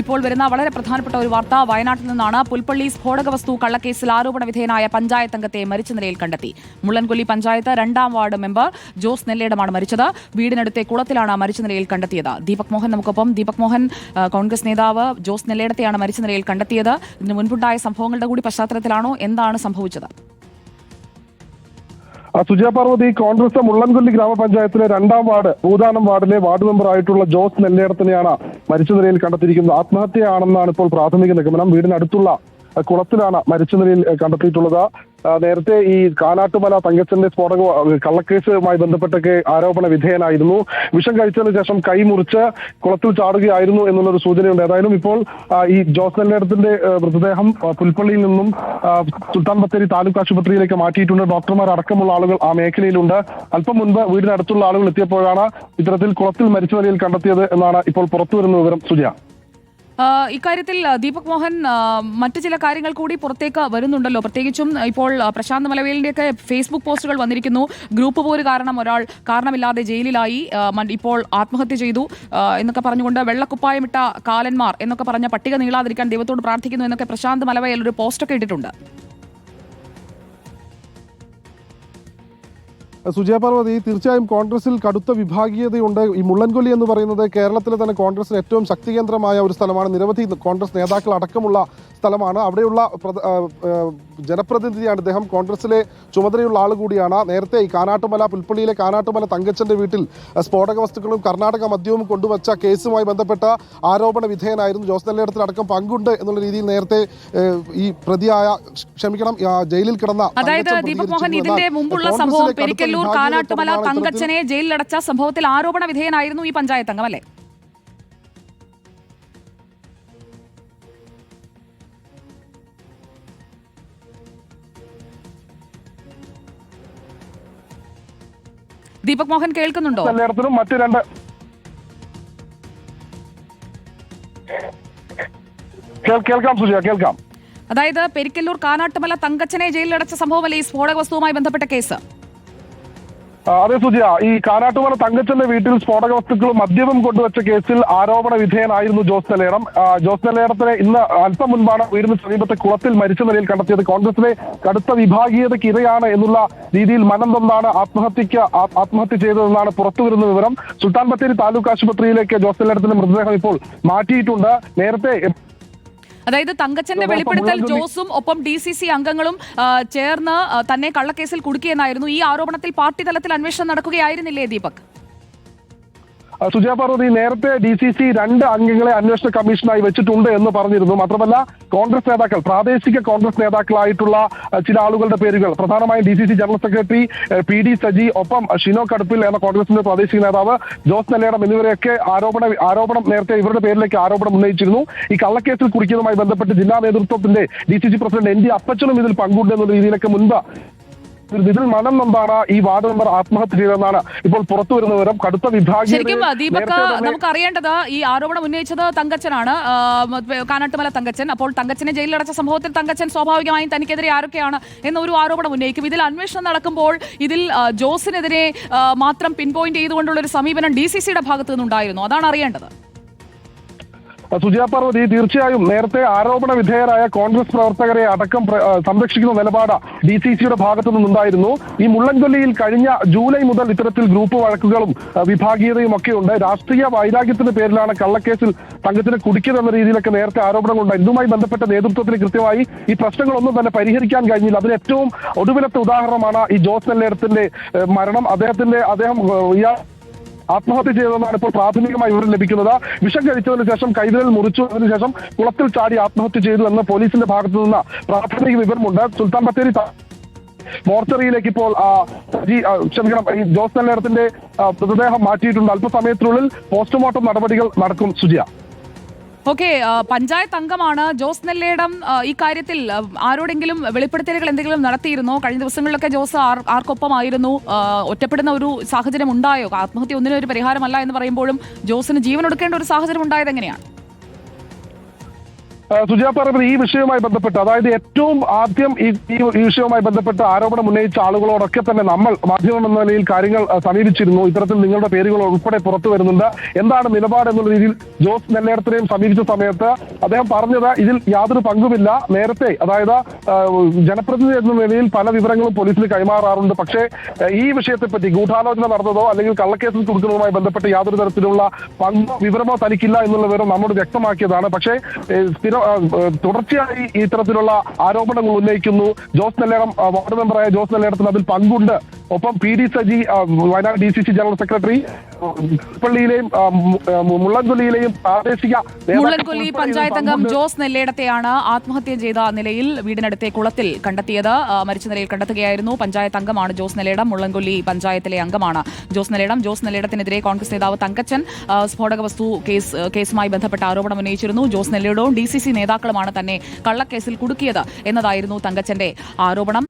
ഇപ്പോൾ വരുന്ന വളരെ പ്രധാനപ്പെട്ട ഒരു വാർത്ത. വയനാട്ടിൽ നിന്നാണ് പുൽപ്പള്ളി സ്ഫോടക വസ്തു കള്ളക്കേസിൽ ആരോപണ വിധേയനായ പഞ്ചായത്ത് അംഗത്തെ മരിച്ച നിലയിൽ കണ്ടെത്തി. മുള്ളൻകൊല്ലി പഞ്ചായത്ത് രണ്ടാം വാർഡ് മെമ്പർ ജോസ് നെല്ലേടമാണ് മരിച്ചത്. വീടിനടുത്തെ കുളത്തിലാണ് മരിച്ച നിലയിൽ കണ്ടെത്തിയത്. ദീപക് മോഹൻ നമുക്കൊപ്പം. ദീപക് മോഹൻ കോൺഗ്രസ് നേതാവ് ജോസ് നെല്ലേടത്തെയാണ് മരിച്ച നിലയിൽ കണ്ടെത്തിയത്. ഇതിന് മുൻപുണ്ടായ സംഭവങ്ങളുടെ കൂടി പശ്ചാത്തലത്തിലാണോ? എന്താണ് സംഭവിച്ചത്? സുജയ പാർവതി കോൺഗ്രസ് മുള്ളൻകൊല്ലി ഗ്രാമപഞ്ചായത്തിലെ രണ്ടാം വാർഡ് ഭൂതാനം വാർഡിലെ വാർഡ് മെമ്പർ ആയിട്ടുള്ള ജോസ് നെല്ലേടത്തിനെയാണ് മരിച്ച നിലയിൽ കണ്ടെത്തിയിരിക്കുന്നത്. ആത്മഹത്യയാണെന്നാണ് ഇപ്പോൾ പ്രാഥമിക നിഗമനം. വീടിനടുത്തുള്ള കുളത്തിലാണ് മരിച്ച നിലയിൽ കണ്ടെത്തിയിട്ടുള്ളത്. നേരത്തെ ഈ കാനാട്ടുമല തങ്കച്ചന്റെ സ്ഫോടക കള്ളക്കേസുമായി ബന്ധപ്പെട്ടൊക്കെ ആരോപണ വിധേയനായിരുന്നു. വിഷം കഴിച്ചതിന് ശേഷം കൈ മുറിച്ച് കുളത്തിൽ ചാടുകയായിരുന്നു എന്നുള്ളൊരു സൂചനയുണ്ട്. ഏതായാലും ഇപ്പോൾ ഈ ജോസ് നെല്ലേടത്തിന്റെ മൃതദേഹം പുൽപ്പള്ളിയിൽ നിന്നും സുൽത്താൻ ബത്തേരി താലൂക്ക് ആശുപത്രിയിലേക്ക് മാറ്റിയിട്ടുണ്ട്. ഡോക്ടർമാർ അടക്കമുള്ള ആളുകൾ ആ മേഖലയിലുണ്ട്. അല്പം മുൻപ് വീടിനടുത്തുള്ള ആളുകൾ എത്തിയപ്പോഴാണ് ഇത്തരത്തിൽ കുളത്തിൽ മരിച്ച നിലയിൽ കണ്ടെത്തിയത് എന്നാണ് ഇപ്പോൾ പുറത്തുവരുന്ന വിവരം. സുജയ. ആ, ഇക്കാര്യത്തിൽ ദീപക് മോഹൻ മറ്റു ചില കാര്യങ്ങൾ കൂടി പുറത്തേക്ക് വരുന്നുണ്ടല്ലോ. പ്രത്യേകിച്ചും ഇപ്പോൾ പ്രശാന്ത് മലവേലിന്റെയൊക്കെ ഫേസ്ബുക്ക് പോസ്റ്റുകൾ വന്നിരിക്കുന്നു. ഗ്രൂപ്പ് പോര് കാരണം ഒരാൾ കാരണമില്ലാതെ ജയിലിലായി. ഇപ്പോൾ ആത്മഹത്യ ചെയ്തു. എന്നൊക്കെ പറഞ്ഞുകൊണ്ട് വെള്ളക്കുപ്പായമിട്ട കാലന്മാർ എന്നൊക്കെ പറഞ്ഞ പട്ടിക നീളാതിരിക്കാൻ ദൈവത്തോട് പ്രാർത്ഥിക്കുന്നു എന്നൊക്കെ പ്രശാന്ത് മലവയൽ ഒരു പോസ്റ്റൊക്കെ ഇട്ടിട്ടുണ്ട്. സുജയ പാർവതി തീർച്ചയായും കോൺഗ്രസിൽ കടുത്ത വിഭാഗീയതയുണ്ട്. ഈ മുള്ളൻകൊല്ലി എന്ന് പറയുന്നത് കേരളത്തിലെ തന്നെ കോൺഗ്രസിന് ഏറ്റവും ശക്തി കേന്ദ്രമായ ഒരു സ്ഥലമാണ്. നിരവധി കോൺഗ്രസ് നേതാക്കൾ അടക്കമുള്ള സ്ഥലമാണ്. അവിടെയുള്ള ജനപ്രതിനിധിയാണ് ഇദ്ദേഹം. കോൺഗ്രസിലെ ചുമതലയുള്ള ആൾ കൂടിയാണ്. നേരത്തെ ഈ കാനാട്ടുമല പുൽപ്പള്ളിയിലെ കാനാട്ടുമല തങ്കച്ചന്റെ വീട്ടിൽ സ്ഫോടക വസ്തുക്കളും കർണാടക മദ്യവും കൊണ്ടുവച്ച കേസുമായി ബന്ധപ്പെട്ട ആരോപണ വിധേയനായിരുന്നു ജോസ് നെല്ലേടത്തിലടക്കം പങ്കുണ്ട് എന്നുള്ള രീതിയിൽ നേരത്തെ ഈ പ്രതിയായ ക്ഷമിക്കണം ജയിലിൽ കിടന്ന അതായത് തങ്കച്ചൻ ദീപക് മോഹൻ ഇതിന്റെ മുമ്പുള്ള സംഭവം പെരിക്കല്ലൂർ കാനാട്ടുമല തങ്കച്ചനെ ജയിലിലടച്ച സംഭവത്തിൽ ആരോപണ വിധേയനായിരുന്നു ഈ പഞ്ചായത്ത് അംഗം അല്ലേ? ദീപക് മോഹൻ കേൾക്കുന്നുണ്ടോ? നേരത്തിലും മറ്റു രണ്ട് കേൾ- കേൾക്കാം സുജയ കേൾക്കാം. അതായത് പെരിക്കല്ലൂർ കാനാട്ടുമല തങ്കച്ചനെ ജയിലിലടച്ച സംഭവമല്ലേ ഈ സ്ഫോടക വസ്തുവുമായി ബന്ധപ്പെട്ട കേസ്? അതെ സുജയ. ഈ കാനാട്ടുമല തങ്കച്ചന്റെ വീട്ടിൽ സ്ഫോടക വസ്തുക്കളും മദ്യവും കൊണ്ടുവച്ച കേസിൽ ആരോപണ വിധേയനായിരുന്നു ജോസ് നെല്ലേടം ജോസ് നെല്ലേടത്തിനെ ഇന്ന് അല്പം മുൻപാണ് വീടിന് സമീപത്തെ കുളത്തിൽ മരിച്ച നിലയിൽ കണ്ടെത്തിയത്. കോൺഗ്രസിലെ കടുത്ത വിഭാഗീയതയ്ക്ക് ഇരയാണ് എന്നുള്ള രീതിയിൽ മനം തന്നാണ് ആത്മഹത്യക്ക് ആത്മഹത്യ ചെയ്തതെന്നാണ് പുറത്തുവരുന്ന വിവരം. സുൽത്താൻ ബത്തേരി താലൂക്ക് ആശുപത്രിയിലേക്ക് ജോസ് നെല്ലേടത്തിന്റെ മൃതദേഹം ഇപ്പോൾ മാറ്റിയിട്ടുണ്ട്. നേരത്തെ അതായത് തങ്കച്ചന്റെ വെളിപ്പെടുത്തൽ ജോസും ഒപ്പം ഡി സി സി അംഗങ്ങളും ചേർന്ന് തന്നെ കള്ളക്കേസിൽ കുടുക്കിയെന്നായിരുന്നു ഈ ആരോപണത്തിൽ പാർട്ടി തലത്തിൽ അന്വേഷണം നടക്കുകയായിരുന്നില്ലേ ദീപക്? സുജയ പാർവതി നേരത്തെ ഡി സി സി രണ്ട് അംഗങ്ങളെ അന്വേഷണ കമ്മീഷനായി വെച്ചിട്ടുണ്ട് എന്ന് പറഞ്ഞിരുന്നു. മാത്രമല്ല കോൺഗ്രസ് നേതാക്കൾ പ്രാദേശിക കോൺഗ്രസ് നേതാക്കളായിട്ടുള്ള ചില ആളുകളുടെ പേരുകൾ പ്രധാനമായും D C C general secretary P D Saji ഒപ്പം ഷിനോ കടുപ്പിൽ എന്ന കോൺഗ്രസിന്റെ പ്രാദേശിക നേതാവ് ജോസ് നെല്ലേടം എന്നിവരെയൊക്കെ ആരോപണ ആരോപണം നേരത്തെ ഇവരുടെ പേരിലേക്ക് ആരോപണം ഉന്നയിച്ചിരുന്നു. ഈ കള്ളക്കേസിൽ കുടിക്കുന്നതുമായി ബന്ധപ്പെട്ട് ജില്ലാ നേതൃത്വത്തിന്റെ D C C president N D അപ്പച്ചനും ഇതിൽ പങ്കുണ്ട് എന്നുള്ള രീതിയിലൊക്കെ മുൻപ് ഇതിൽ മനം നമ്പാണ് ഈ വാർഡ് മെമ്പർ ആത്മഹത്യ ചെയ്തെന്നാണ് ഇപ്പോൾ പുറത്തു വരുന്ന വിവരം. കടുത്ത വിഭാഗം ശരിക്കും ദീപക് നേരത്തെ നമുക്ക് അറിയേണ്ടത് ഈ ആരോപണം ഉന്നയിച്ചത് തങ്കച്ചനാണ്. കാനാട്ടുമല തങ്കച്ചൻ. അപ്പോൾ തങ്കച്ചനെ ജയിലിലടച്ച സംഭവത്തിൽ തങ്കച്ചൻ സ്വാഭാവികമായും തനിക്കെതിരെ ആരൊക്കെയാണ് എന്നൊരു ആരോപണം ഉന്നയിക്കും. ഇതിൽ അന്വേഷണം നടക്കുമ്പോൾ ഇതിൽ ജോസിനെതിരെ മാത്രം പിൻ പോയിന്റ് ചെയ്തുകൊണ്ടുള്ള ഒരു സമീപനം ഡി സി സിയുടെ ഭാഗത്തു നിന്നുണ്ടായിരുന്നു. അതാണ് അറിയേണ്ടത്. സുജയ പാർവതി തീർച്ചയായും നേരത്തെ ആരോപണ വിധേയരായ കോൺഗ്രസ് പ്രവർത്തകരെ അടക്കം സംരക്ഷിക്കുന്ന നിലപാട് ഡി സി സിയുടെ ഭാഗത്തു നിന്നുണ്ടായിരുന്നു. ഈ മുള്ളൻകൊല്ലിയിൽ കഴിഞ്ഞ ജൂലൈ മുതൽ ഇത്തരത്തിൽ ഗ്രൂപ്പ് വഴക്കുകളും വിഭാഗീയതയും ഒക്കെ ഉണ്ട്. രാഷ്ട്രീയ വൈരാഗ്യത്തിന്റെ പേരിലാണ് കള്ളക്കേസിൽ തങ്കത്തിന് കുടിക്കുന്നതെന്ന രീതിയിലൊക്കെ നേരത്തെ ആരോപണങ്ങളുണ്ട് ഇതുമായി ബന്ധപ്പെട്ട നേതൃത്വത്തിന് കൃത്യമായി ഈ പ്രശ്നങ്ങളൊന്നും തന്നെ പരിഹരിക്കാൻ കഴിഞ്ഞില്ല. അതിന് ഏറ്റവും ഒടുവിലത്തെ ഉദാഹരണമാണ് ഈ ജോസ് നെല്ലേടത്തിന്റെ മരണം. അദ്ദേഹത്തിന്റെ അദ്ദേഹം ഇയാൾ ആത്മഹത്യ ചെയ്തതെന്നാണ് ഇപ്പോൾ പ്രാഥമികമായി വിവരം ലഭിക്കുന്നത്. വിഷം കഴിച്ചതിന് ശേഷം കൈവിരൽ മുറിച്ചു. അതിന് ശേഷം കുളത്തിൽ ചാടി ആത്മഹത്യ ചെയ്തു എന്ന് പോലീസിന്റെ ഭാഗത്തു നിന്ന് പ്രാഥമിക വിവരമുണ്ട്. സുൽത്താൻ ബത്തേരി മോർച്ചറിയിലേക്ക് ഇപ്പോൾ ക്ഷമിക്കണം ഈ ജോസ് നെല്ലേടത്തിന്റെ മൃതദേഹം മാറ്റിയിട്ടുണ്ട്. അല്പസമയത്തിനുള്ളിൽ പോസ്റ്റ്മോർട്ടം നടപടികൾ നടക്കും. സുജിയ. ഓക്കെ പഞ്ചായത്ത് അംഗമാണ് ജോസ് നെല്ലേടം. ഈ കാര്യത്തിൽ ആരോടെങ്കിലും വെളിപ്പെടുത്തലുകൾ എന്തെങ്കിലും നടത്തിയിരുന്നോ? കഴിഞ്ഞ ദിവസങ്ങളിലൊക്കെ ജോസ് ആർ ആർക്കൊപ്പമായിരുന്നു. ഒറ്റപ്പെടുന്ന ഒരു സാഹചര്യം ഉണ്ടായോ ആത്മഹത്യ ഒന്നിനും ഒരു പരിഹാരമല്ല എന്ന് പറയുമ്പോഴും ജോസിന് ജീവൻ എടുക്കേണ്ട ഒരു സാഹചര്യം ഉണ്ടായത് എങ്ങനെയാണ്? സുജാ പാർവതി ഈ വിഷയവുമായി ബന്ധപ്പെട്ട് അതായത് ഏറ്റവും ആദ്യം ഈ ഈ വിഷയവുമായി ബന്ധപ്പെട്ട് ആരോപണം ഉന്നയിച്ച ആളുകളോടൊക്കെ തന്നെ നമ്മൾ മാധ്യമം എന്ന നിലയിൽ കാര്യങ്ങൾ സമീപിച്ചിരുന്നു. ഇത്തരത്തിൽ നിങ്ങളുടെ പേരുകൾ ഉൾപ്പെടെ പുറത്തു വരുന്നുണ്ട്. എന്താണ് നിലപാട് എന്നുള്ള രീതിയിൽ ജോസ് നെല്ലേടത്തിനെയും സമീപിച്ച സമയത്ത് അദ്ദേഹം പറഞ്ഞത് ഇതിൽ യാതൊരു പങ്കുമില്ല. നേരത്തെ അതായത് ജനപ്രതിനിധി എന്ന നിലയിൽ പല വിവരങ്ങളും പോലീസിന് കൈമാറാറുണ്ട്. പക്ഷേ ഈ വിഷയത്തെപ്പറ്റി ഗൂഢാലോചന നടന്നതോ അല്ലെങ്കിൽ കള്ളക്കേസിൽ കൊടുക്കുന്നതുമായി ബന്ധപ്പെട്ട് യാതൊരു തരത്തിലുള്ള പങ്കോ വിവരമോ തനിക്കില്ല എന്നുള്ള വിവരം നമ്മോട് വ്യക്തമാക്കിയതാണ്. പക്ഷേ സ്ഥിര തുടർച്ചയായി ഇത്തരത്തിലുള്ള ആരോപണങ്ങൾ ഉന്നയിക്കുന്നു. ജോസ് നെല്ലേടം വാർഡ് മെമ്പറായ ജോസ് നെല്ലേടത്തിന് അതിൽ പങ്കുണ്ട്. ഒപ്പം P D Saji Wayanad D C C general secretary പള്ളിയിലെയും മുള്ളൻകൊല്ലിയിലെയും പ്രാദേശിക മുള്ളൻകൊല്ലി പഞ്ചായത്ത് അംഗം ജോസ് നെല്ലേടത്തെയാണ് ആത്മഹത്യ ചെയ്ത നിലയിൽ വീടിനടുത്തെ കുളത്തിൽ കണ്ടെത്തിയത്. മരിച്ച നിലയിൽ കണ്ടെത്തുകയായിരുന്നു. പഞ്ചായത്ത് അംഗമാണ് ജോസ് നെല്ലേടം. മുള്ളൻകൊല്ലി പഞ്ചായത്തിലെ അംഗമാണ് ജോസ് നെല്ലേടം. ജോസ് നെല്ലേടത്തിനെതിരെ കോൺഗ്രസ് നേതാവ് തങ്കച്ചൻ സ്ഫോടക വസ്തു കേസ് കേസുമായി ബന്ധപ്പെട്ട ആരോപണം ഉന്നയിച്ചിരുന്നു. ജോസ് നെല്ലേടവും ഡി സി സി നേതാക്കളുമാണ് തന്നെ കള്ളക്കേസിൽ കുടുക്കിയത് എന്നതായിരുന്നു തങ്കച്ചന്റെ ആരോപണം.